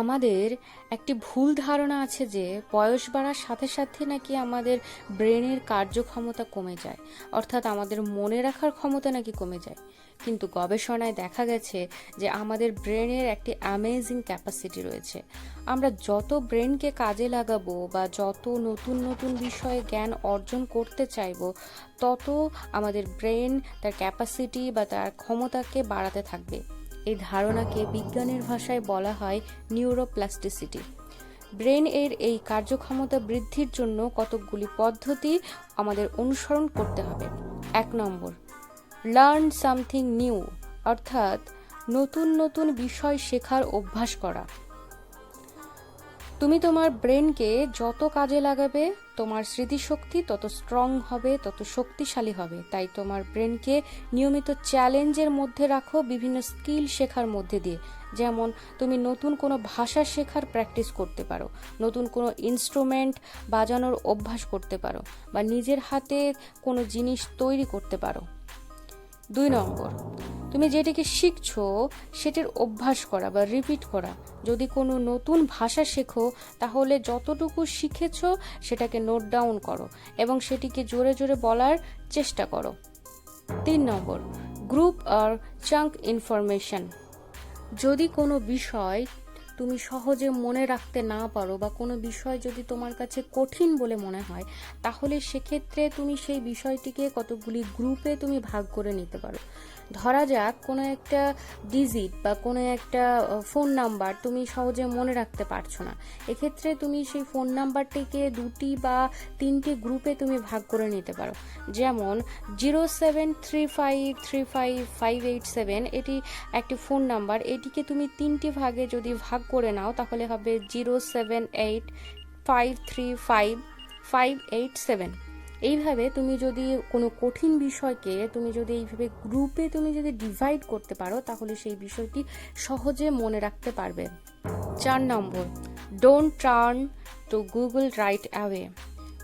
আমাদের একটি ভুল ধারণা আছে যে বয়স বাড়ার সাথে সাথে নাকি আমাদের ব্রেনের কার্যক্ষমতা কমে যায়। অর্থাৎ আমাদের মনে রাখার ক্ষমতা নাকি কমে যায়। কিন্তু গবেষণায় দেখা গেছে যে আমাদের ব্রেনের একটি অ্যামেজিং ক্যাপাসিটি রয়েছে। আমরা যত ব্রেনকে কাজে লাগাবো বা যত নতুন নতুন বিষয়ে জ্ঞান অর্জন করতে চাইব, তত আমাদের ব্রেন তার ক্যাপাসিটি বা তার ক্ষমতাকে বাড়াতে থাকবে। এই ধারণাকে বিজ্ঞানের ভাষায় বলা হয় নিউরোপ্লাস্টিসিটি। ব্রেন এর এই কার্যক্ষমতা বৃদ্ধির জন্য কতকগুলি পদ্ধতি আমাদের অনুসরণ করতে হবে। এক নম্বর লার্ন সামথিং নিউ অর্থাৎ নতুন নতুন বিষয় শেখার অভ্যাস করা। তুমি তোমার ব্রেনকে যত কাজে লাগাবে, তোমার স্মৃতিশক্তি তত স্ট্রং হবে, তত শক্তিশালী হবে। তাই তোমার ব্রেনকে নিয়মিত চ্যালেঞ্জের মধ্যে রাখো, বিভিন্ন স্কিল শেখার মধ্যে দিয়ে। যেমন, তুমি নতুন কোনো ভাষা শেখার প্র্যাকটিস করতে পারো, নতুন কোনো ইনস্ট্রুমেন্ট বাজানোর অভ্যাস করতে পারো, বা নিজের হাতে কোনো জিনিস তৈরি করতে পারো। দুই নম্বর তুমি যেটিকে শিখছো, সেটির অভ্যাস করা বা রিপিট করা। যদি কোনো নতুন ভাষা শেখো, তাহলে যতটুকু শিখেছো, সেটাকে নোট ডাউন করো এবং সেটিকে জোরে জোরে বলার চেষ্টা করো। তিন নম্বর গ্রুপ আর চাঙ্ক ইনফরমেশন যদি কোনো বিষয় তুমি সহজে মনে রাখতে না পারো বা কোনো বিষয় যদি তোমার কাছে কঠিন বলে মনে হয়, তাহলে সেক্ষেত্রে তুমি সেই বিষয়টিকে কতগুলি গ্রুপে তুমি ভাগ করে নিতে পারো। ধরা যাক, কোনো একটা ডিজিট বা কোনো একটা ফোন নাম্বার তুমি সহজে মনে রাখতে পারছ না। এক্ষেত্রে তুমি সেই ফোন নাম্বারটিকে দুটি বা তিনটি গ্রুপে তুমি ভাগ করে নিতে পারো। যেমন, zero seven three five three five five eight seven, এটি একটি ফোন নাম্বার। এটিকে তুমি তিনটি ভাগে যদি ভাগ করে নাও, তাহলে হবে zero seven eight five three five five eight seven এইভাবে তুমি যদি কোনো কঠিন বিষয়কে তুমি যদি এইভাবে গ্রুপে তুমি যদি ডিভাইড করতে পারো, তাহলে সেই বিষয়টি সহজে মনে রাখতে পারবে। চার number don't turn to Google right away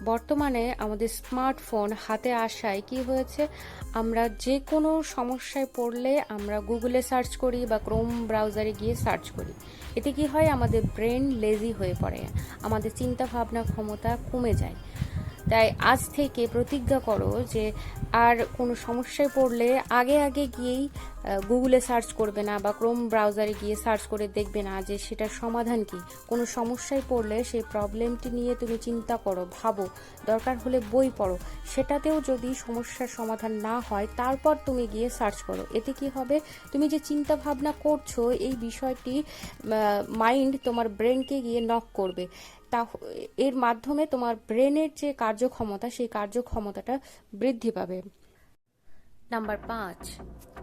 বর্তমানে আমাদের স্মার্টফোন হাতে আসায় কি হয়েছে? আমরা যে কোনো সমস্যায় পড়লে আমরা গুগলে সার্চ করি বা ক্রোম ব্রাউজারে গিয়ে সার্চ করি। এতে কি হয়? আমাদের ব্রেন লেজি হয়ে পড়ে। আমাদের চিন্তা ভাবনা ক্ষমতা কমে যায়। তাই আজ থেকে প্রতিজ্ঞা করো যে আর কোনো সমস্যায় পড়লে আগে আগে গিয়েই গুগলে সার্চ করবে না বা ক্রোম ব্রাউজারে গিয়ে সার্চ করে দেখবে না যে সেটার সমাধান কি। কোনো সমস্যায় পড়লে সেই প্রবলেমটি নিয়ে তুমি চিন্তা করো, ভাবো, দরকার হলে বই পড়ো। সেটাতেও যদি সমস্যার সমাধান না হয়, তারপর তুমি গিয়ে সার্চ করো। এতে কি হবে? তুমি যে চিন্তা ভাবনা করছ, এই বিষয়টি মাইন্ড তোমার ব্রেনকে গিয়ে নক করবে। তা এর মাধ্যমে তোমার ব্রেনের যে কার্যক্ষমতা, সেই কার্যক্ষমতাটা বৃদ্ধি পাবে। নাম্বার পাঁচ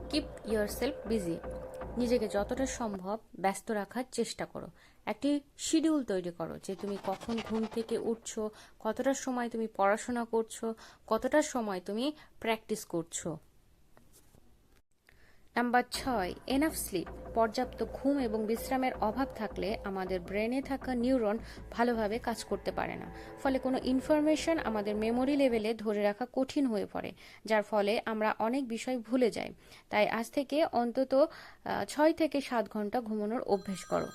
কিপ ইয়োর সেলফ বিজি নিজেকে যতটা সম্ভব ব্যস্ত রাখার চেষ্টা করো। একটি শিডিউল তৈরি করো যে তুমি কখন ঘুম থেকে উঠছো, কতটা সময় তুমি পড়াশোনা করছ, কতটা সময় তুমি প্র্যাকটিস করছ। নাম্বার ছয় এনাফ স্লিপ পর্যাপ্ত ঘুম এবং বিশ্রামের অভাব থাকলে আমাদের ব্রেনে থাকা নিউরন ভালোভাবে কাজ করতে পারে না। ফলে কোনো ইনফরমেশন আমাদের মেমোরি লেভেলে ধরে রাখা কঠিন হয়ে পড়ে, যার ফলে আমরা অনেক বিষয় ভুলে যাই। তাই আজ থেকে অন্তত ছয় থেকে সাত ঘণ্টা ঘুমানোর অভ্যেস করো।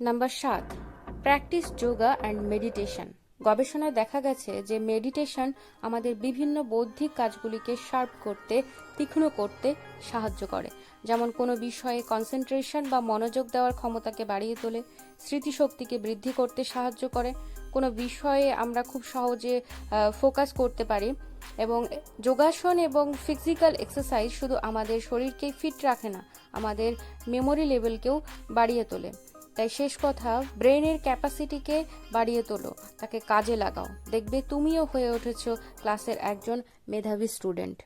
নাম্বার সাত প্র্যাকটিস যোগা অ্যান্ড মেডিটেশন গবেষণায় দেখা গেছে যে মেডিটেশন আমাদের বিভিন্ন বৌদ্ধিক কাজগুলিকে শার্প করতে, তীক্ষ্ণ করতে সাহায্য করে। যেমন কোনো বিষয়ে কনসেন্ট্রেশন বা মনোযোগ দেওয়ার ক্ষমতাকে বাড়িয়ে তোলে, স্মৃতিশক্তিকে বৃদ্ধি করতে সাহায্য করে। কোনো বিষয়ে আমরা খুব সহজে ফোকাস করতে পারি এবং যোগাসন এবং ফিজিক্যাল এক্সারসাইজ শুধু আমাদের শরীরকে ফিট রাখে না, আমাদের মেমোরি লেভেলকেও বাড়িয়ে তোলে। তাই শেষ কথা, ব্রেনের ক্যাপাসিটিকে বাড়িয়ে তোলো, তাকে কাজে লাগাও। দেখবে তুমিও হয়ে উঠেছ ক্লাসের একজন মেধাবী স্টুডেন্ট।